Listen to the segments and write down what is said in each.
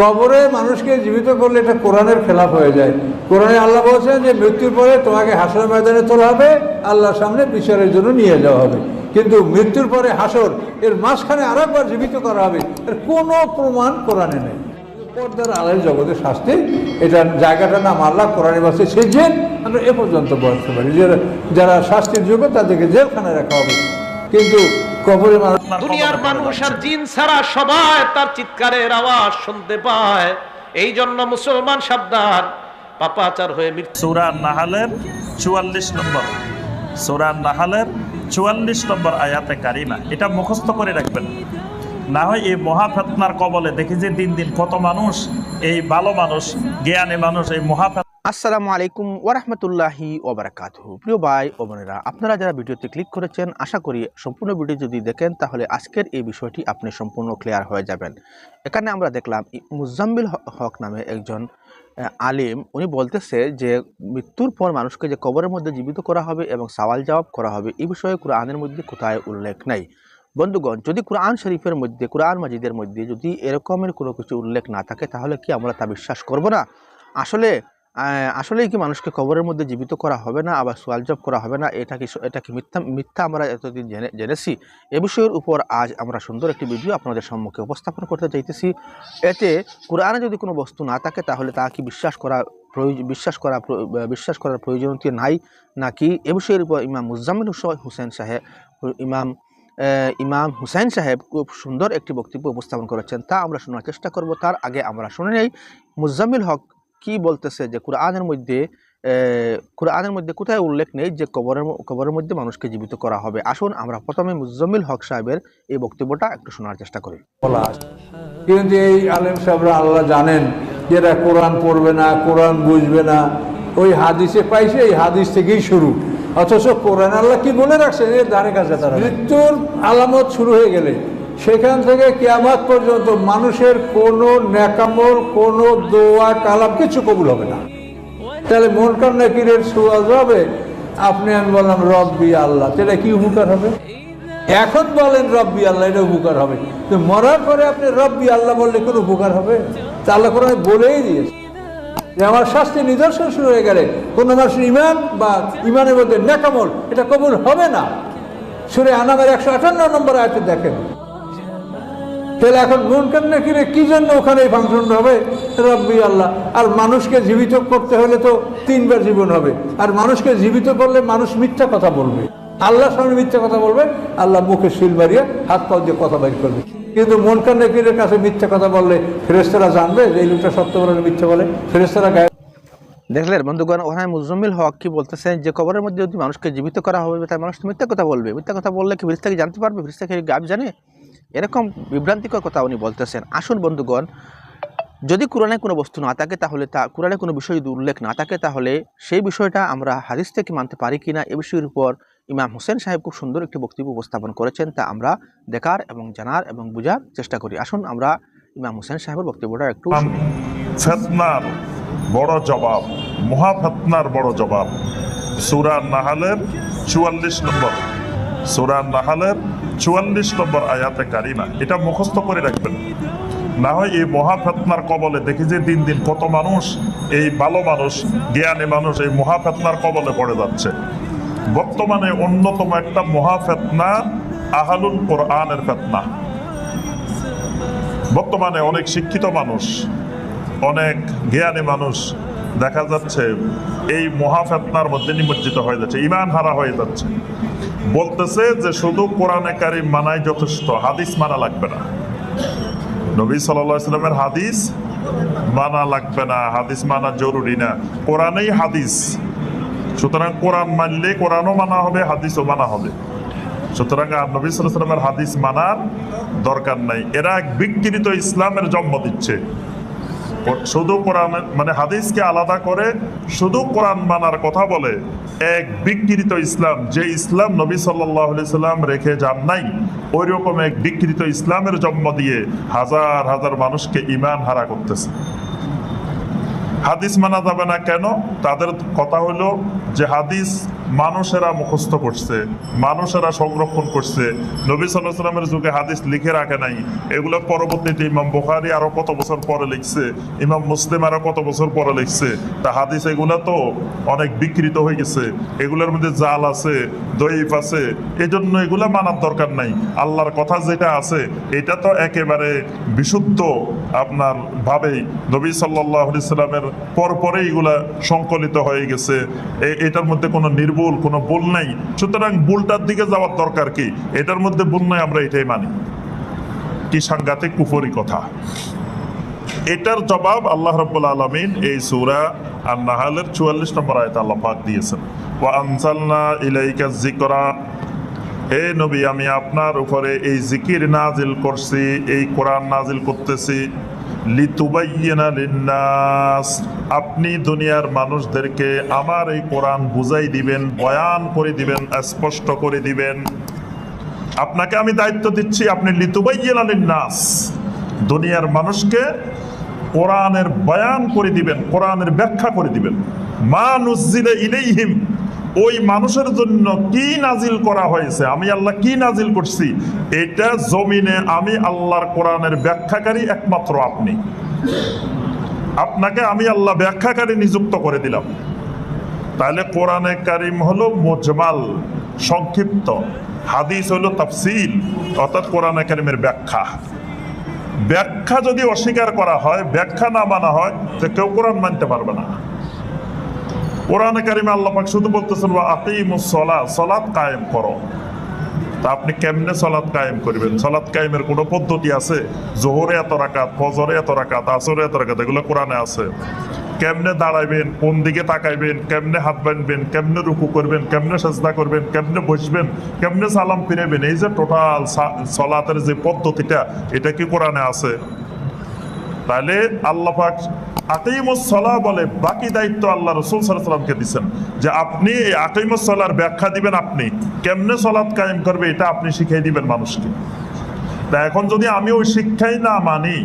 কবরে মানুষকে জীবিত করলে এটা কোরআনের খেলাফ হয়ে যায়। কোরআনে আল্লাহ বলছেন যে মৃত্যুর পরে তোমাকে হাসর ময়দানে তোলা হবে, আল্লাহর সামনে বিচারের জন্য নিয়ে যাওয়া হবে। কিন্তু মৃত্যুর পরে হাসর, এর মাঝখানে আর একবার জীবিত করা হবে, এর কোনো প্রমাণ কোরআনে নেই। পর্দার আলের জগতের শাস্তি, এটা জায়গাটা নাম আল্লাহ কোরআনে বাসে সে জেল আমরা এ পর্যন্ত বলতে পারি যারা শাস্তির যোগ্য তাদেরকে জেলখানায় রাখা হবে। কিন্তু কবরে দুনিয়ার মানুষ আর জিন ছাড়া সবাই তার চিৎকারের আওয়াজ শুনতে পায়। এই জন্য মুসলমান সাবধান। পাপাচার হয়ে মৃত্যু। সূরা নাহালের চুয়াল্লিশ নম্বর। সূরা নাহালের চুয়াল্লিশ নম্বর আয়াতে কারিমা। এটা মুখস্থ করে রাখবেন। না হয় এই মহাফেতনার কবলে দেখি যে দিন দিন কত মানুষ এই ভালো মানুষ জ্ঞানী মানুষ এই মহাফেত আসসালামু আলাইকুম ওরহমতুল্লাহি ওবরাকাতহ প্রিয় ভাই ও বোনেরা, আপনারা যারা ভিডিওতে ক্লিক করেছেন, আশা করি সম্পূর্ণ ভিডিও যদি দেখেন, তাহলে আজকের এই বিষয়টি আপনি সম্পূর্ণ ক্লিয়ার হয়ে যাবেন। এখানে আমরা দেখলাম মুজাম্মিল হক নামে একজন আলিম। উনি বলতেছে যে, মৃত্যুর পর মানুষকে যে কবরের মধ্যে জীবিত করা হবে এবং সওয়াল জবাব করা হবে এই বিষয়ে কোরআনের মধ্যে কোথায় উল্লেখ নাই। বন্ধুগণ, যদি কোরআন শরীফের মধ্যে, কোরআন মাজিদের মধ্যে যদি এরকমের কোনো কিছু উল্লেখ না থাকে, তাহলে কি আমরা তা বিশ্বাস করব না? আসলে আসলেই কি মানুষকে কবরের মধ্যে জীবিত করা হবে না, আবার সোয়াল জব করা হবে না? এটা কি এটা কি মিথ্যা মিথ্যা আমরা এতদিন জেনে, জেনেছি? এ বিষয়ের উপর আজ আমরা সুন্দর একটি ভিডিও আপনাদের সম্মুখে উপস্থাপন করতে চাইতেছি। এতে কোরআনে যদি কোনো বস্তু না থাকে, তাহলে তা কি বিশ্বাস করা প্রয়োজ- বিশ্বাস করা বিশ্বাস করার প্রয়োজনীয়তা নাই নাকি? এ বিষয়ের উপর ইমাম হুস- হুসেন সাহেব, ইমাম ইমাম হুসাইন সাহেব খুব সুন্দর একটি বক্তব্য উপস্থাপন করেছেন। তা আমরা শোনার চেষ্টা করব। তার আগে আমরা শুনে নেই। মুজাম্মিল হক কি বলতেছে যে কোরআনের মধ্যে আহ, কোরআনের মধ্যে কোথায় উল্লেখ নেই যে কবরের কবরের মধ্যে মানুষকে জীবিত করা হবে? আসুন আমরা প্রথমে মুজাম্মিল হক সাহেবের এই বক্তব্যটা একটু শোনার চেষ্টা করি। কিন্তু এই আলেম সাহেবরা আল্লাহ জানেন যে এরা কোরআন পড়বে না কোরআন বুঝবে না। ওই হাদিসে পাইছে এই হাদিস থেকেই শুরু। অথচ কোরআন আল্লাহ কি বলে রাখছে? এর ধারে কাছে তারা মৃত্যুর আলামত শুরু হয়ে গেলে। সেখান থেকে কিয়ামাত পর্যন্ত মানুষের কোনো ন্যাকামল, কোনো দোয়া, কালাম কিছু কবুল হবে না। তাহলে মন কান নাকিরের সুয়াজ হবে? আপনি আমি বললাম, রব্বি আল্লাহ। সেটা কি উপকার হবে? এখন বলেন, রব্বি আল্লাহ, এটা উপকার হবে। তো মরার পরে আপনি রব্বি আল্লাহ বললে কোনো উপকার হবে? তা আল্লাহ কোরআনে বলেই দিয়েছে। যে আমার শাস্তি নিদর্শন শুরু হয়ে গেলে কোনো মানুষের ইমান বা ইমানের মধ্যে নেকামল এটা কবুল হবে না। সুরে আনামের একশো আটান্ন নম্বর আয়তে দেখেন। তাহলে এখন মুনকার নাকিরে কি জন্য ওখানে এই ফাংশনটা হবে? রব্বি আল্লাহ। আর মানুষকে জীবিত করতে হলে তো তিনবার জীবন হবে। আর মানুষকে জীবিত করলে মানুষ মিথ্যা কথা বলবে। আল্লাহর সামনে মিথ্যা কথা বলবে আল্লাহ মুখে শিল মারিয়ে হাত পাও দিয়ে কথা বের করবে। কিন্তু মনকার নাকিরের কাছে মিথ্যা কথা বললে ফেরেস্তারা জানবে যে এই লোকটা সত্য বলে মিথ্যা বলে। ফেরেস্তারা গায়ে দেখলেন বন্ধুগণ ওখানে মুজাম্মিল হক কি বলতেছেন যে কবরের মধ্যে যদি মানুষকে জীবিত করা হবে, তাই মানুষ মিথ্যা কথা বলবে। মিথ্যা কথা বললে কি ফিরিস্তাকে জানতে পারবে? ফিরিস্তাকে গাব জানে? এরকম বিভ্রান্তিকর কথা উনি বলতেছেন। আসুন বন্ধুগণ যদি কোরআনে কোনো বস্তু না থাকে তাহলে তা কোরআনে কোনো বিষয় যদি উল্লেখ না থাকে তাহলে সেই বিষয়টা আমরা হাদিস থেকে মানতে পারি কি না এ বিষয়ের উপর ইমাম হোসেন সাহেব খুব সুন্দর একটি বক্তব্য উপস্থাপন করেছেন তা আমরা দেখার এবং জানার এবং বোঝার চেষ্টা করি। আসুন আমরা ইমাম হোসেন সাহেবের বক্তব্যটা একটু ফেতনার বড় জবাব মহাফেতনার বড় জবাব। সূরা নাহালের চুয়াল্লিশ নম্বর। সূরা নাহালের চুয়াল্লিশ নম্বর আয়াতে কারিমা। এটা মুখস্থ করে রাখবেন। না হয় এই মহাফেতনার কবলে, দেখি যে দিন দিন কত মানুষ, এই ভালো মানুষ, জ্ঞানী মানুষ এই মহাফেতনার কবলে পড়ে যাচ্ছে। বর্তমানে অন্যতম একটা মহাফেতনা আহালুল কোরআনের ফেতনা। বর্তমানে অনেক শিক্ষিত মানুষ, অনেক জ্ঞানী মানুষ দেখা যাচ্ছে এই মহাফেতনার মধ্যে নিমজ্জিত হয়ে যাচ্ছে, ইমান হারা হয়ে যাচ্ছে। বলতেছে যে শুধু কোরআনে কারিম মানাই যথেষ্ট, হাদিস মানা লাগবে না। নবী সাল্লামের হাদিস মানা লাগবে না, হাদিস মানা জরুরি না। কোরআনেই হাদিস। সুতরাং কোরআন মানলে কোরআনও মানা হবে, হাদিসও মানা হবে। সুতরাং আর নবী সাল্লামের হাদিস মানার দরকার নাই। এরা এক বিকৃত ইসলামের জন্ম দিচ্ছে। শুধু কোরআন মানে হাদিসকে আলাদা করে শুধু কোরআন মানার কথা বলে এক বিকৃত ইসলাম, যে ইসলাম নবী সাল্লাহ সাল্লাম রেখে যান নাই ওই রকম এক বিকৃত ইসলামের জন্ম দিয়ে হাজার হাজার মানুষকে ইমান হারা করতেছে। হাদিস মানা যাবে না কেন? তাদের কথা হলো যে হাদিস মানুষেরা মুখস্থ করছে, মানুষেরা সংরক্ষণ করছে। নবী সাল্লামের যুগে হাদিস লিখে রাখে নাই। এগুলো পরবর্তীতে ইমাম বুখারি আরও কত বছর পরে লিখছে, ইমাম মুসলিম আরও কত বছর পরে লিখছে। তা হাদিস এগুলা তো অনেক বিকৃত হয়ে গেছে। এগুলোর মধ্যে জাল আছে দইফ আছে এই জন্য এগুলা মানার দরকার নাই। আল্লাহর কথা যেটা আছে, এটা তো একেবারে বিশুদ্ধ আপনার ভাবেই। নবী সাল্লাহ সাল্লামের পর পরে এগুলা সংকলিত হয়ে গেছে। এটার মধ্যে কোনো নির্ভুল কোনো ভুল নাই। সুতরাং ভুলটার দিকে যাওয়ার দরকার কি? এটার মধ্যে ভুল নাই, আমরা এটাই মানি। কি সাংঘাতিক কুফরি কথা। এটার জবাব আল্লাহ রব্বুল আলমিন এই সুরা আর নাহালের চুয়াল্লিশ নম্বর আয়তে আল্লাহ পাক দিয়েছেন। ওয়া আনসালনা ইলাইকা যিকরা। হে নবী, আমি আপনার উপরে এই জিকির নাজিল করছি, এই কোরআন নাজিল করতেছি। আপনি দুনিয়ার মানুষদেরকে আমার এই কোরআন বুঝাই দিবেন, বয়ান করে দিবেন, স্পষ্ট করে দিবেন। আপনাকে আমি দায়িত্ব দিচ্ছি, আপনি লিন্নাস। দুনিয়ার মানুষকে কোরআনের বয়ান করে দিবেন, কোরআনের ব্যাখ্যা করে দিবেন। মা নুজিলে ইলাইহিম ওই মানুষের জন্য কি নাজিল করা হয়েছে? আমি আল্লাহ কি নাজিল করছি? এটা জমিনে আমি আল্লাহর কোরআনের ব্যাখ্যাকারী একমাত্র আপনি। আপনাকে আমি আল্লাহ ব্যাখ্যাকারী নিযুক্ত করে দিলাম। তাহলে কোরআনে কারিম হলো মোজমাল, সংক্ষিপ্ত। হাদিস হলো তাফসিল, অর্থাৎ কোরআনে কারিমের ব্যাখ্যা। ব্যাখ্যা যদি অস্বীকার করা হয়, ব্যাখ্যা না মানা হয় যে কেউ কোরআন মানতে পারবে না। কোরআনে কারিমে আল্লাপাক শুধু বলতেছেন, ওয়া আকিমুস সালাত সালাত কায়েম করো। তা আপনি কেমনে সলাৎ কায়েম করবেন? সলাৎ কায়েমের কোনো পদ্ধতি আছে? জোহরে এত রাকাত, ফজরে এত রাকাত, আসরে এত রাকাত, এগুলো কোরআনে আছে। কেমনে দাঁড়াইবেন? কোন দিকে তাকাইবেন? কেমনে হাত বাঁধবেন? কেমনে রুকু করবেন? কেমনে সেজদা করবেন? কেমনে বসবেন? কেমনে সালাম ফিরাবেন এই যে টোটাল সলাতের যে পদ্ধতিটা, এটা কি কোরআনে আছে? তাহলে আল্লাহ পাক আকিমুসলা বলে বাকি দায়িত্ব আল্লাহ রসুল সাল্লামকে দিচ্ছেন যে আপনি এই আকিমুসলার ব্যাখ্যা দিবেন আপনি, কেমনে সলাৎ কায়েম করবে এটা আপনি শিখিয়ে দিবেন মানুষকে। তা এখন যদি আমি ওই শিক্ষাই না মানি,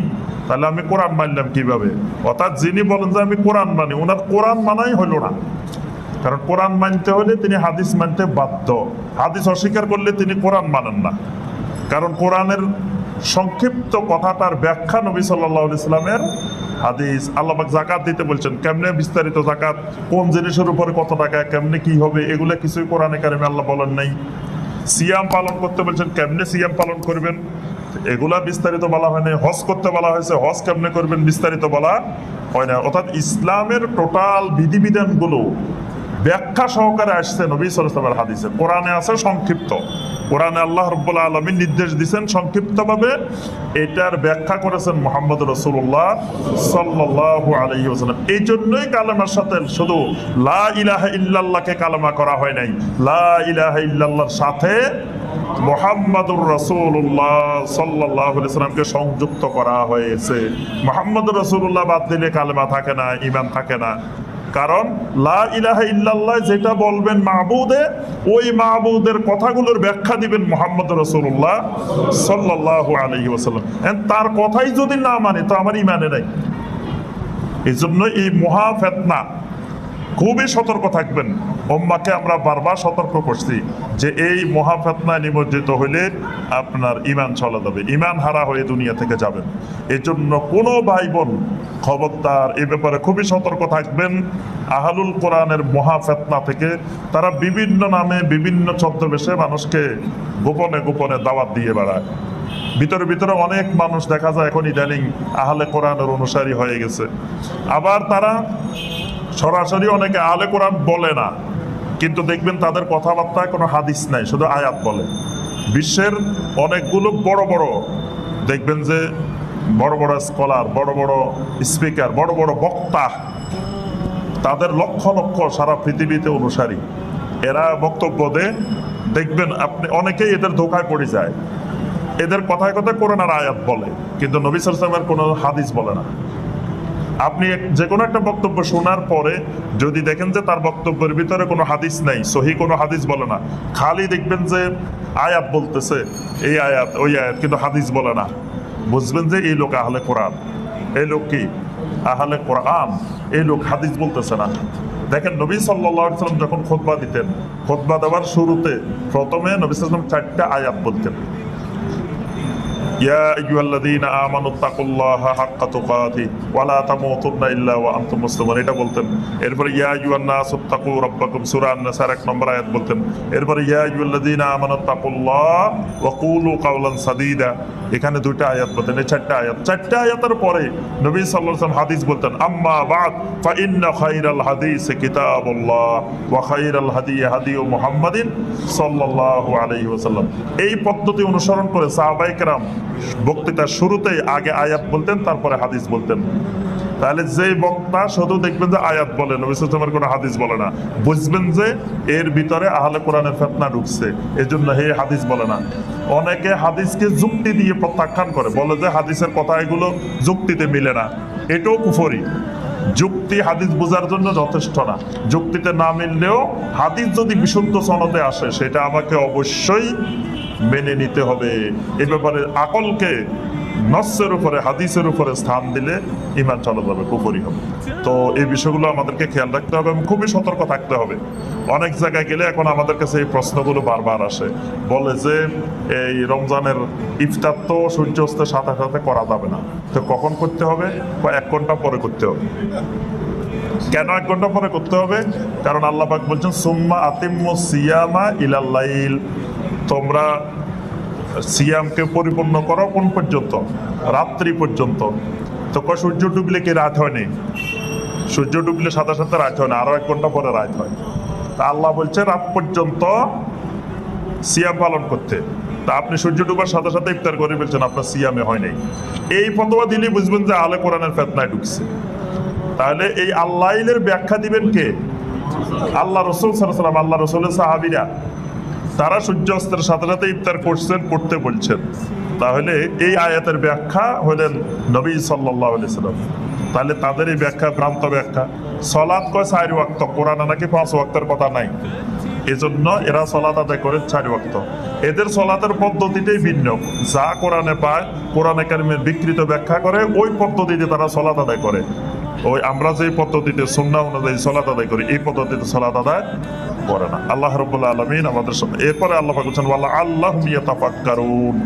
তাহলে আমি কোরআন মানলাম কীভাবে? অর্থাৎ যিনি বলেন যে আমি কোরআন মানি ওনার কোরআন মানাই হলো না। কারণ কোরআন মানতে হলে তিনি হাদিস মানতে বাধ্য। হাদিস অস্বীকার করলে তিনি কোরআন মানেন না। কারণ কোরআনের সংক্ষিপ্ত কথাটার ব্যাখ্যা নবী সাল্লাহ ইসলামের হাদিস। আল্লাহ জাকাত দিতে বলছেন, কেমনে বিস্তারিত জাকাত কোন জিনিসের উপরে কত টাকা, কেমনে কি হবে, এগুলো কিছুই কোরআনে কারিমে আল্লাহ বলেন নাই। সিয়াম পালন করতে বলছেন, কেমনে সিয়াম পালন করবেন? এগুলা বিস্তারিত বলা হয় না হজ করতে বলা হয়েছে, হজ কেমনে করবেন বিস্তারিত বলা হয় না। অর্থাৎ ইসলামের টোটাল বিধিবিধানগুলো ব্যাখ্যা সহকারে আসছে নবী সালামের হাদিসে। কোরআনে আছে সংক্ষিপ্ত। কোরআনে আল্লাহ রব্বুল আলমী নির্দেশ দিচ্ছেন সংক্ষিপ্তভাবে, এটার ব্যাখ্যা করেছেন মোহাম্মদ রসুল্লাহ সাল্লাহ আলহি এই জন্যই কালেমার সাথে শুধু লা ইলাহা ইল্লাল্লাহকে কালামা করা হয় নাই। লা ইলাহা ইল্লাল্লাহর সাথে মোহাম্মদুর রসুল্লাহ সাল্লাহ সাল্লামকে সংযুক্ত করা হয়েছে। মোহাম্মদ রসুল্লাহ বাদ দিলে কালেমা থাকে না ইমান থাকে না। কারণ, লা ইল্লাল্লাহ যেটা বলবেন মাহবুদে ওই মাহবুদের কথাগুলোর ব্যাখ্যা দিবেন মোহাম্মদ রসুল্লাহ সাল্লাহ আলহি ওসাল্লাম তার কথাই যদি না মানে তো আমার ইমানে নাই। এই জন্য এই মহা ফেতনা খুবই সতর্ক থাকবেন। ওম্মাকে আমরা বারবার সতর্ক করছি যে এই মহাফেতনায় নিমজ্জিত হইলে আপনার ইমান চলে যাবে ইমান হারা হয়ে দুনিয়া থেকে যাবেন। এই জন্য কোনো ভাই বোন খবরদার, এ ব্যাপারে খুবই সতর্ক থাকবেন। আহালুল কোরআনের মহাফেতনা থেকে তারা বিভিন্ন নামে বিভিন্ন ছদ্মবেশে মানুষকে গোপনে গোপনে দাওয়াত দিয়ে বেড়ায়। ভিতরে ভিতরে অনেক মানুষ দেখা যায় এখন ইদানিং আহলে কোরআনের অনুসারী হয়ে গেছে। আবার তারা সরাসরি অনেকে আলে কোরআন বলে না, কিন্তু দেখবেন তাদের কথাবার্তায় কোনো হাদিস নাই, শুধু আয়াত বলে। বিশ্বের অনেকগুলো বড় বড়, দেখবেন যে বড় বড় স্কলার বড় বড় স্পিকার বড় বড় বক্তা, তাদের লক্ষ লক্ষ সারা পৃথিবীতে অনুসারী। এরা বক্তব্য দেয়, দেখবেন আপনি, অনেকেই এদের ধোকায় পড়ে যায়। এদের কথায় কথায় কোরআনের আয়াত বলে, কিন্তু নবী সালামের কোনো হাদিস বলে না। আপনি যে কোনো একটা বক্তব্য শোনার পরে যদি দেখেন যে তার বক্তব্যের ভিতরে কোনো হাদিস নাই, সহি কোনো হাদিস বলে না, খালি দেখবেন যে আয়াত বলতেছে, এই আয়াত, ওই আয়াত কিন্তু হাদিস বলে না। বুঝবেন যে এই লোক আহলে কোরআন, এই লোক কি? আহলে কোরআন, এই লোক হাদিস বলতেছে না। দেখেন নবী সাল্লাম যখন খোদবা দিতেন, খোদবা দেওয়ার শুরুতে প্রথমে নবী সাল্লাম চারটা আয়াত বলতেন। ইয়া আইয়ুহাল্লাযীনা আমানু তাকুল্লাহা হাক্কা তুকাতিহি ওয়া লা তামুতুন্না ইল্লা ওয়া আনতুম মুসলিমুন এটা বলতেন এরপরে ইয়া আইয়ুহান নাসু তাকু রাব্বাকুম সূরা আন-নাসার এক নম্বর আয়াত বলতেন এরপরে ইয়া আইয়ুহাল্লাযীনা আমানু তাকুল্লাহ ওয়া কুলু কাওলান সাদীদা এখানে দুইটা আয়াত বলতেন, এই চারটা আয়াত। চারটা আয়াতের পরে নবী সাল্লাম হাদিস বলতেন, আম্মা বাদ আলাইহি ওয়াসাল্লাম। এই পদ্ধতি অনুসরণ করে সাহাবায়ে বক্তৃতার শুরুতেই আগে আয়াত বলতেন, তারপরে হাদিস বলতেন। তাহলে যে বক্তা শুধু দেখবেন যে আয়াত বলে নবী সাল্লামের কোনো হাদিস বলে না। বুঝবেন যে এর ভিতরে আহলে কোরআনের ফেতনা ঢুকছে, এজন্য হে হাদিস বলে না। অনেকে হাদিসকে যুক্তি দিয়ে প্রত্যাখ্যান করে, বলে যে হাদিসের কথা এগুলো যুক্তিতে মিলে না। এটাও কুফরি। যুক্তি হাদিস বোঝার জন্য যথেষ্ট না। যুক্তিতে না মিললেও হাদিস যদি বিশুদ্ধ সনদে আসে, সেটা আমাকে অবশ্যই মেনে নিতে হবে। এ ব্যাপারে আকলকে নসের উপরে, হাদিসের উপরে স্থান দিলে ইমান চলা যাবে কুপুরি হবে। তো এই বিষয়গুলো আমাদেরকে খেয়াল রাখতে হবে এবং খুবই সতর্ক থাকতে হবে। অনেক জায়গায় গেলে এখন আমাদের কাছে এই প্রশ্নগুলো বারবার আসে। বলে যে, এই রমজানের ইফতার তো সূর্যাস্তের সাথে সাথে করা যাবে না। তো কখন করতে হবে বা এক ঘণ্টা পরে করতে হবে? কেন এক ঘণ্টা পরে করতে হবে? কারণ আল্লাহ পাক বলছেন, সুম্মা আতিম্মু সিয়ামা ইলাল্লাইল তোমরা সিয়ামকে পরিপূর্ণ করো কোন পর্যন্ত, রাত্রি পর্যন্ত। কয় সূর্য ডুবলে কি রাত হয়নি? সূর্য ডুবলে সাথে সাথে রাত হয় না, আরও এক ঘণ্টা পরে রাত হয়। তা আল্লাহ বলছে, রাত পর্যন্ত সিয়াম পালন করতে। তা আপনি সূর্য ডুবার সাথে সাথে ইফতার করে ফেলছেন, আপনার সিয়ামে হয় নাই। এই ফতোয়া দিলেই বুঝবেন যে আলে কোরআনের ফেতনায় ঢুকছে। তাহলে এই আল্লাইলের ব্যাখ্যা দিবেন কে? আল্লাহ রসুল সাল্লাম আল্লাহ রসুলের সাহাবিরা। তারা সূর্যাস্তের সাথে সাথে ইফতার করছেন করতে বলছেন। তাহলে এই আয়াতের ব্যাখ্যা হলেন নবী সাল্লাম। তাহলে তাদের এই ব্যাখ্যা, ভ্রান্ত ব্যাখ্যা, সলাৎ কয় চারি ওয়াক্ত? কোরআনে নাকি পাঁচ ওয়াক্তের কথা নাই। এজন্য এরা সলাদ আদায় করে চারি ওয়াক্ত। এদের সলাতের পদ্ধতিটাই ভিন্ন। যা কোরআনে পায়, কোরআনে কারিমের বিকৃত ব্যাখ্যা করে, ওই পদ্ধতিতে তারা সলাদ আদায় করে। ওই আমরা যে পদ্ধতিতে সুন্না অনুযায়ী সলাদ আদায় করি, এই পদ্ধতিতে সলাদ আদায় করে না। আল্লাহ রব্বুল্লাহ আলমিন আমাদের সামনে এরপরে আল্লাহ বলছেন ওয়াল্লাহ আল্লাহ নিয়ে তাফাক্কারুন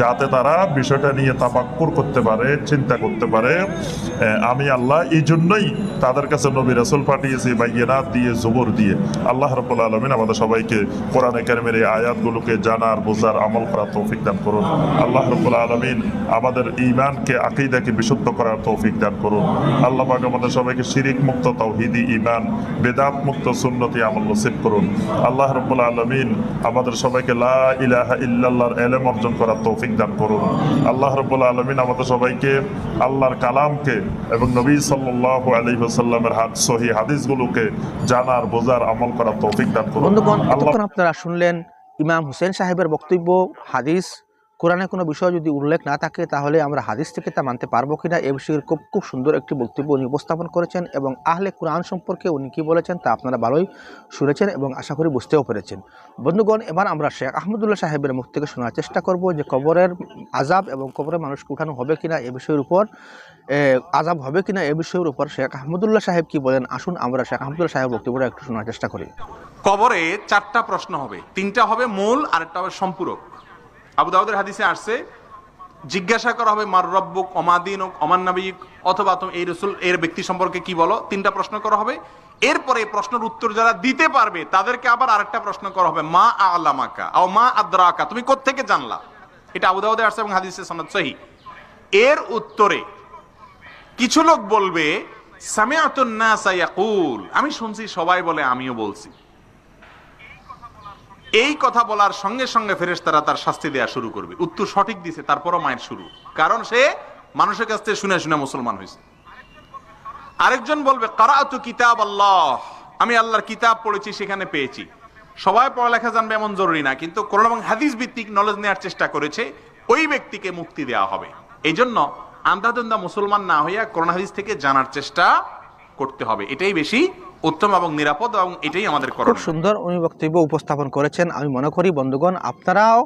যাতে তারা বিষয়টা নিয়ে তাফাক্কুর করতে পারে, চিন্তা করতে পারে। আমি আল্লাহ এই জন্যই তাদের কাছে নবী রাসূল পাঠিয়েছি বা বাইয়েনাত দিয়ে, জবর দিয়ে। আল্লাহ রব্বুল্লাহ আলমিন আমাদের সবাইকে কোরআন কারিমের এই আয়াতগুলোকে জানার, বোঝার, আমল করার তৌফিক দান করুন। আল্লাহ রব্বুল্লাহ আলমিন আমাদের ইমানকে আকিদাকে বিশুদ্ধ করার তৌফিক দান করুন। আল্লাহ আমাদের সবাইকে শিরিক মুক্ত তাওহিদি ইমান বেদাত মুক্ত সুন্নতি আমল নসিব করুন। আল্লাহ রব্বুল আলমিন আমাদের সবাইকে লা ইলাহা ইল্লাল্লাহর এলেম অর্জন করার তৌফিক দান করুন। আল্লাহ রব্বুল আলমিন আমাদের সবাইকে আল্লাহর কালামকে এবং নবী সাল্লাহ আলী সাল্লামের হাত সহি হাদিসগুলোকে জানার বোঝার আমল করার তৌফিক দান করুন। আপনারা শুনলেন ইমাম হুসেন সাহেবের বক্তব্য হাদিস কোরআনে কোনো বিষয় যদি উল্লেখ না থাকে, তাহলে আমরা হাদিস থেকে তা মানতে পারব কিনা এ বিষয়ে খুব খুব সুন্দর একটি বক্তব্য উনি উপস্থাপন করেছেন এবং আহলে কোরআন সম্পর্কে উনি কী বলেছেন তা আপনারা ভালোই শুনেছেন এবং আশা করি বুঝতেও পেরেছেন। বন্ধুগণ, এবার আমরা শেখ আহমদুল্লাহ সাহেবের মুখ থেকে শোনার চেষ্টা করব যে কবরের আজাব এবং কবরের মানুষকে উঠানো হবে কিনা এ বিষয়ের উপর আজাব হবে কিনা এ বিষয়ের উপর শেখ আহমদুল্লাহ সাহেব কি বলেন? আসুন আমরা শেখ আহমদুল্লাহ সাহেব বক্তব্যটা একটু শোনার চেষ্টা করি। কবরে চারটা প্রশ্ন হবে। তিনটা হবে মূল আর একটা হবে সম্পূরক। আবু দাউদের হাদিসে আসছে, জিজ্ঞাসা করা হবে, মার রব্বুক অমাদিন অমান নাবিক, অথবা তুমি এই রসুল, এর ব্যক্তি সম্পর্কে কি বলো? তিনটা প্রশ্ন করা হবে। এরপরে প্রশ্নের উত্তর যারা দিতে পারবে, তাদেরকে আবার আরেকটা প্রশ্ন করা হবে, মা আলামাকা? ও মা আদ্রাকা? তুমি কোত্থেকে জানলা? এটা আবু দাউদে আসছে এবং হাদিসে সনদ সহি। এর উত্তরে কিছু লোক বলবে, সামিআতুন নাসা ইয়াকুল। আমি শুনছি, সবাই বলে, আমিও বলছি। এই কথা বলার সঙ্গে সঙ্গে ফেরেশতারা তার শাস্তি দেওয়া শুরু করবে। উত্তর সঠিক দিছে, তারপরও মায়ের শুরু। কারণ সে মানুষের কাছ থেকে শুনে শুনে মুসলমান হয়েছে। আরেকজন বলবে কারাতু কিতাব আল্লাহ আমি আল্লাহর কিতাব পড়েছি, সেখানে পেয়েছি। সবাই পড়ালেখা জানবে এমন জরুরি না, কিন্তু কোরআন এবং হাদিস ভিত্তিক নলেজ নেওয়ার চেষ্টা করেছে, ওই ব্যক্তিকে মুক্তি দেওয়া হবে। এই জন্য আন্দাদন্দা মুসলমান না হইয়া কোরআন হাদিস থেকে জানার চেষ্টা করতে হবে। এটাই বেশি উত্তম এবং নিরাপদ এবং এটাই আমাদের খুব সুন্দর উনি বক্তব্য উপস্থাপন করেছেন। আমি মনে করি বন্ধুগণ আপনারাও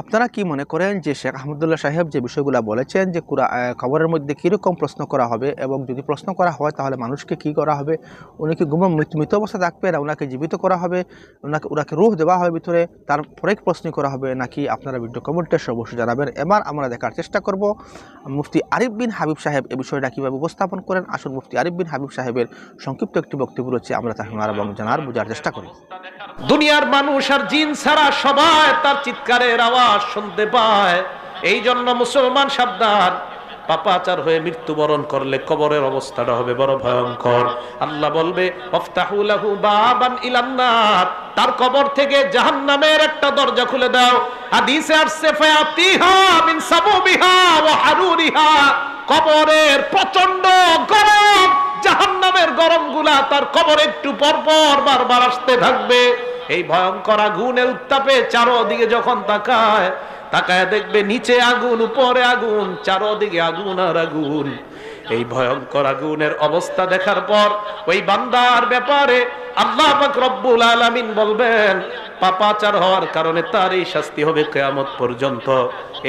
আপনারা কি মনে করেন যে শেখ আহমদুল্লাহ সাহেব যে বিষয়গুলো বলেছেন যে কুরা খবরের মধ্যে কীরকম প্রশ্ন করা হবে এবং যদি প্রশ্ন করা হয় তাহলে মানুষকে কি করা হবে? উনি কি গুম মৃত অবস্থা থাকবে না ওনাকে জীবিত করা হবে? ওনাকে ওনাকে রুহ দেওয়া হবে ভিতরে? তারপরে প্রশ্ন করা হবে নাকি আপনারা ভিডিও কমেন্টে অবশ্যই জানাবেন। এবার আমরা দেখার চেষ্টা করব মুফতি আরিফ বিন হাবিব সাহেব এ বিষয়টা কীভাবে উপস্থাপন করেন। আসুন মুফতি আরিফ বিন হাবিব সাহেবের সংক্ষিপ্ত একটি বক্তব্য রয়েছে, আমরা তা এবং জানার, বোঝার চেষ্টা করি। দুনিয়ার মানুষ আর জিন ছাড়া সবাই তার চিৎকারের আওয়াজ শুনতে পায় এই জন্য মুসলমান সাবধান। পাপাচার হয়ে মৃত্যুবরণ করলে কবরের অবস্থাটা হবে বড় ভয়ঙ্কর। আল্লাহ বলবে তার কবর থেকে জাহান্নামের একটা দরজা খুলে দাও। কবরের প্রচণ্ড গরম, জাহান্নামের গরমগুলা তার কবর একটু পর পর বারবার আসতে থাকবে। এই ভয়ঙ্কর আগুনের উত্তাপে চারোদিকে যখন তাকায় তাকায় দেখবে নিচে আগুন, উপরে আগুন, চারোদিকে আগুন আর আগুন। এই ভয়ঙ্কর আগুনের অবস্থা দেখার পর ওই বান্দার ব্যাপারে আল্লাহ রব্বুল আলামিন বলবেন, পাপাচার হওয়ার কারণে তার এই শাস্তি হবে কেয়ামত পর্যন্ত।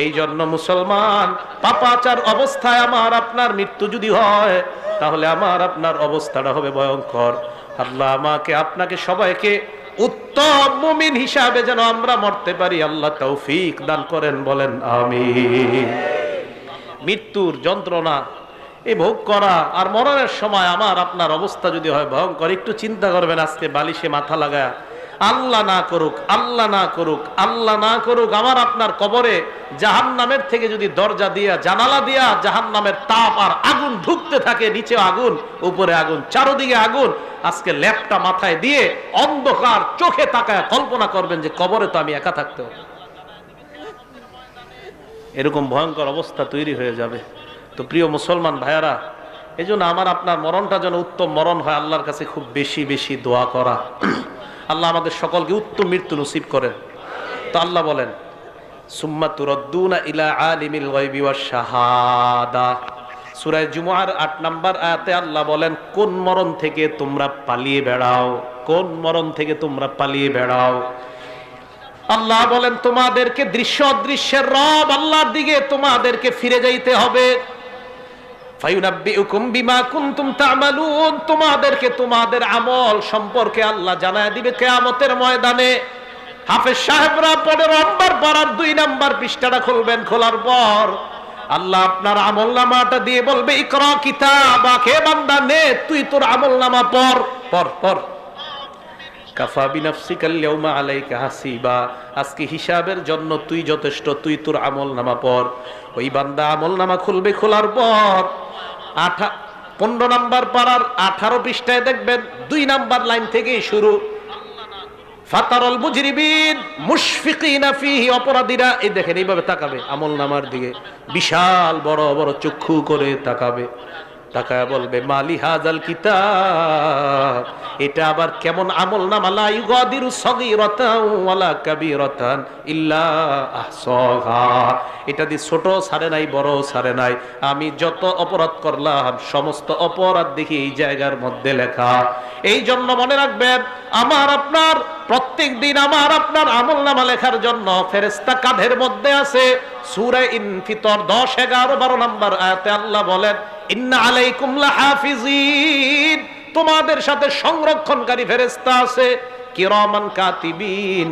এই জন্য মুসলমান, পাপাচার অবস্থায় আমার আপনার মৃত্যু যদি হয়, তাহলে আমার আপনার অবস্থাটা হবে ভয়ঙ্কর। আল্লাহ আমাকে, আপনাকে সবাইকে উত্তম মুমিন হিসাবে যেন আমরা মরতে পারি। আল্লাহ তৌফিক দান করেন, বলেন আমি মৃত্যুর যন্ত্রণা এই ভোগ করা আর মরণের সময় আমার আপনার অবস্থা যদি হয় ভয়ঙ্কর। একটু চিন্তা করবেন, আজকে বালিশে মাথা লাগা আল্লাহ না করুক, আল্লাহ না করুক, আল্লাহ না করুক, আমার আপনার কবরে জাহান নামের থেকে যদি দরজা দিয়া, জানালা দিয়া জাহান নামের তাপ আর আগুন ঢুকতে থাকে, নিচে আগুন, উপরে আগুন, চারোদিকে আগুন, আজকে ল্যাপটা মাথায় দিয়ে অন্ধকার চোখে তাকায় কল্পনা করবেন যে কবরে তো আমি একা থাকতে এরকম ভয়ঙ্কর অবস্থা তৈরি হয়ে যাবে। তো প্রিয় মুসলমান ভাইয়ারা এই আমার আপনার মরণটা যেন উত্তম মরণ হয়, আল্লাহর কাছে খুব বেশি বেশি দোয়া করা। আল্লাহ আমাদের সকলকে উত্তম মৃত্যু নসিব করেন। তো আল্লাহ বলেন, সুম্মা তুরদ্দুনা ইলা আলিমিল গায়বি ওয়াশ শাহাদা। সূরা জুমআর 8 নাম্বার আয়াতে আল্লাহ বলেন, কোন মরণ থেকে তোমরা পালিয়ে বেড়াও? কোন মরণ থেকে তোমরা পালিয়ে বেড়াও? আল্লাহ বলেন, তোমাদেরকে দৃশ্য অদৃশ্যের রব আল্লাহর দিকে তোমাদেরকে ফিরে যাইতে হবে। তোমাদেরকে তোমাদের আমল সম্পর্কে আল্লাহ জানায় দিবে কিয়ামতের ময়দানে। হাফেজ সাহেবরা পনেরো নম্বর পাড়ার দুই নাম্বার পৃষ্ঠাটা খুলবেন, খোলার পর আল্লাহ আপনার আমল নামাটা দিয়ে বলবে, ইকরা কিতাবা বান্দা, নে, তুই তোর আমল নামা পর পর পর আজকে হিসাবের জন্য তুই যথেষ্ট, তুই তোর আমল নামা পর। ওই বান্দা আমল নামা খুলবে খোলার পর। আঠা পনেরো নাম্বার পাড়ার আঠারো পৃষ্ঠায় দেখবেন দুই নাম্বার লাইন থেকেই শুরু। ফাতারল অপরাধীরা, এই দেখেন, এইভাবে তাকাবে আমল নামার দিকে। বিশাল বড় বড় চক্ষু করে তাকাবে। তাকায় বলবে, মালি হাজাল কিতাব, এটা আবার কেমন আমল নামা লা ইউগাদিরু সগীরাতান ওয়ালা কাবীরাতান ইল্লা আহসাহা। এটা দি ছোট সারে নাই, বড় সারে নাই। আমি যত অপরাধ করলাম, সমস্ত অপরাধ দেখি এই জায়গার মধ্যে লেখা। এই জন্য মনে রাখবেন, আমার, আপনার, প্রত্যেক দিন আমার, আপনার আমল নামা লেখার জন্য ফেরেস্তা কাঁধের মধ্যে আছে সুরে ইনফিতর দশ এগারো বারো নাম্বার আয়াতে আল্লাহ বলেন তোমাদের সাথে সংরক্ষণকারী ফেরেস্তা আছে, কিরামান কাতিবিন।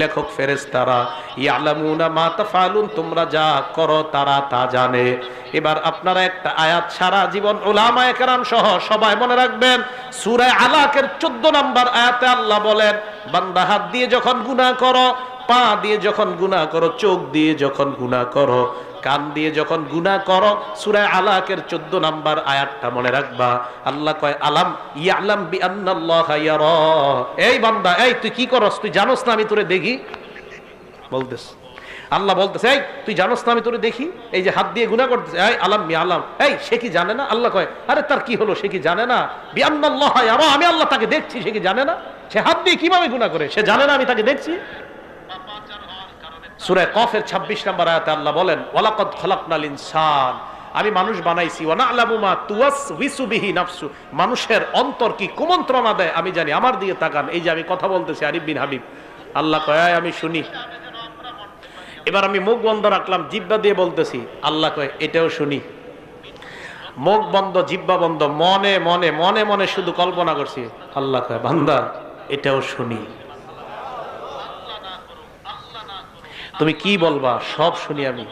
লেখক ফেরেস্তারা ইয়ালামুনা মা তাফালুন, তোমরা যা করো তারা তা জানে। এবার আপনারা একটা আয়াত সারা জীবন ওলামা একরাম সহ সবাই মনে রাখবেন, সূরা আলাকের 14 নাম্বার আয়াতে আল্লাহ বলেন, বান্দা হাত দিয়ে যখন গুনাহ করো, পা দিয়ে যখন গুনাহ করো, চোখ দিয়ে যখন গুনাহ করো কান দিয়ে যখন গুনাহ করো, সূরা আলাকের 14 নাম্বার আয়াতটা মনে রাখবা। আল্লাহ কয়, আলাম ইয়ালাম বি আন্নাল্লাহা ইয়ারা। এই বান্দা, এই, তুই কি করস? তুই জানোস না আমি তোরে দেখি? বলতেছ। আল্লাহ বলতেছে, এই, তুই জানোস না আমি তোরে দেখি? এই যে হাত দিয়ে গুনাহ করতেছে, এই, আলাম মি আলাম এই, সে কি জানে না? আল্লাহ কয়, আরে, তার কি হলো? সে কি জানে না? বি আন্নাল্লাহা ইয়ারা, আমি আল্লাহ তাকে দেখছি, সে কি জানে না? সে হাত দিয়ে কীভাবে গুনাহ করে? সে জানে না আমি তাকে দেখছি? সূরা কফের 26 নম্বর আয়াতে আল্লাহ বলেন, ওয়ালাকাদ খলাকনাল ইনসান। আমি মানুষ বানাইছি ওয়া না'লামু মা তুওয়াসওয়িসু বিহি নাফসু। মানুষের অন্তর কি কুমন্ত্রণা দেয়, আমি জানি। আমার দিকে তাকান, এই যে আমি কথা বলতেছি, আরিফ বিন হাবিব। আল্লাহ কয় আমি শুনি। এবার আমি মুখ বন্ধ রাখলাম জিব্বা দিয়ে বলতেছি, আল্লাহ কয়, এটাও শুনি। মুখ বন্ধ জিব্বা বন্ধ, মনে মনে মনে মনে শুধু কল্পনা করছি। আল্লাহ কয়, বান্দা, এটাও শুনি। তুমি কি বলবা? সব শুনি আমি।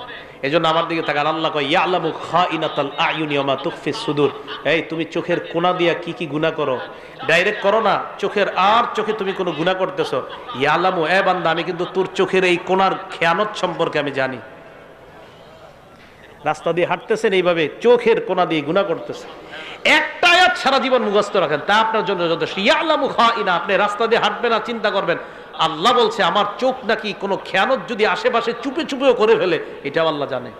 এজন্য আমার দিকে তাকান, আল্লাহ কয়, ইয়ালামু খাইনাতাল আয়ুন ওয়া মা তুখফিস সুদুর। এই, তুমি চোখের কোনা দিয়া কি কি গুনাহ করো? ডাইরেক্ট করো না, চোখের আর চোখে তুমি কোনো গুনাহ করতেছো। ইয়ালামু, এ বান্দা, আমি কিন্তু তোর চোখের এই কোনার খেয়ানত সম্পর্কে আমি জানি। রাস্তা দিয়ে হাঁটতেছেন, এইভাবে চোখের কোনা দিয়ে গুনাহ করতেছে একটা আয়াত সারা জীবন মুখস্থ রাখেন, তা আপনার জন্য যথেষ্ট। ইয়ালামু খাইনা, আপনি রাস্তা দিয়ে হাঁটবেন আর চিন্তা করবেন, আল্লাহ বলছে, আমার চোখ নাকি কোনো খেয়ানত যদি আশেপাশে চুপে চুপেও করে ফেলে, এটাও আল্লাহ জানে।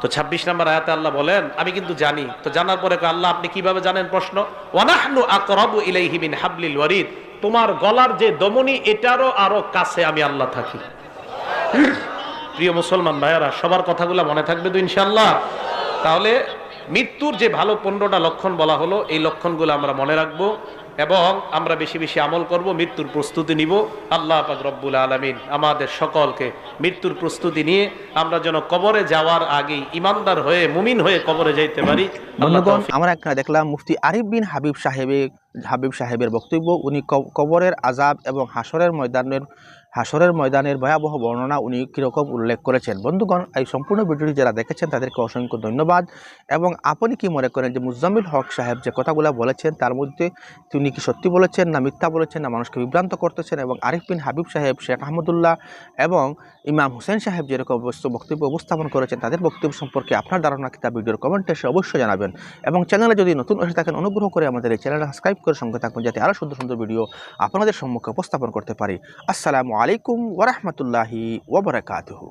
তো ২৬ নম্বর আয়াতে আল্লাহ বলেন, আমি কিন্তু জানি। তো জানার পরে আল্লাহ, আপনি কীভাবে জানেন প্রশ্ন? ওয়ানাহনু আকরাবু ইলাইহি হাবলিল ওয়ারিদ। তোমার গলার যে দমনি, এটারও আরও কাছে আমি আল্লাহ থাকি। প্রিয় মুসলমান ভাইয়ারা সবার কথাগুলো মনে থাকবে তো ইনশাল্লাহ তাহলে মৃত্যুর যে ভালো পনেরোটা লক্ষণ বলা হলো এই লক্ষণগুলো আমরা মনে রাখব এবং আমরা বেশি বেশি আমল করব মৃত্যুর প্রস্তুতি নিব। আল্লাহ পাক রব্বুল আলমিন আমাদের সকলকে মৃত্যুর প্রস্তুতি নিয়ে আমরা যেন কবরে যাওয়ার আগেই ইমানদার হয়ে মুমিন হয়ে কবরে যাইতে পারি। আমরা এখানে দেখলাম মুফতি আরিফ বিন হাবিব সাহেবের হাবিব সাহেবের বক্তব্য। উনি কবরের আজাব এবং হাসরের ময়দানের হাসরের ময়দানের ভয়াবহ বর্ণনা উনি কীরকম উল্লেখ করেছেন। বন্ধুগণ, এই সম্পূর্ণ ভিডিওটি যারা দেখেছেন, তাদেরকে অসংখ্য ধন্যবাদ। এবং আপনি কি মনে করেন যে মুজাম্মিল হক সাহেব যে কথাগুলো বলেছেন, তার মধ্যে তিনি কি সত্যি বলেছেন, না মিথ্যা বলেছেন, না মানুষকে বিভ্রান্ত করতেছেন? এবং আরিফ বিন হাবিব সাহেব, শেখ আহমদুল্লাহ এবং ইমাম হোসেন সাহেব যেরকম বক্তব্য উপস্থাপন করেছেন, তাদের বক্তব্য সম্পর্কে আপনার ধারণা কি তা ভিডিওর কমেন্টে এসে অবশ্যই জানাবেন। এবং চ্যানেলে যদি নতুন এসে থাকেন, অনুগ্রহ করে আমাদের এই চ্যানেলটা সাবস্ক্রাইব করে সঙ্গে থাকুন, যাতে আরও সুন্দর সুন্দর ভিডিও আপনাদের সম্মুখে উপস্থাপন করতে পারি। আসসালামু আলাইকুম ওরহমতুল্লাহি ওবরাকাতুহু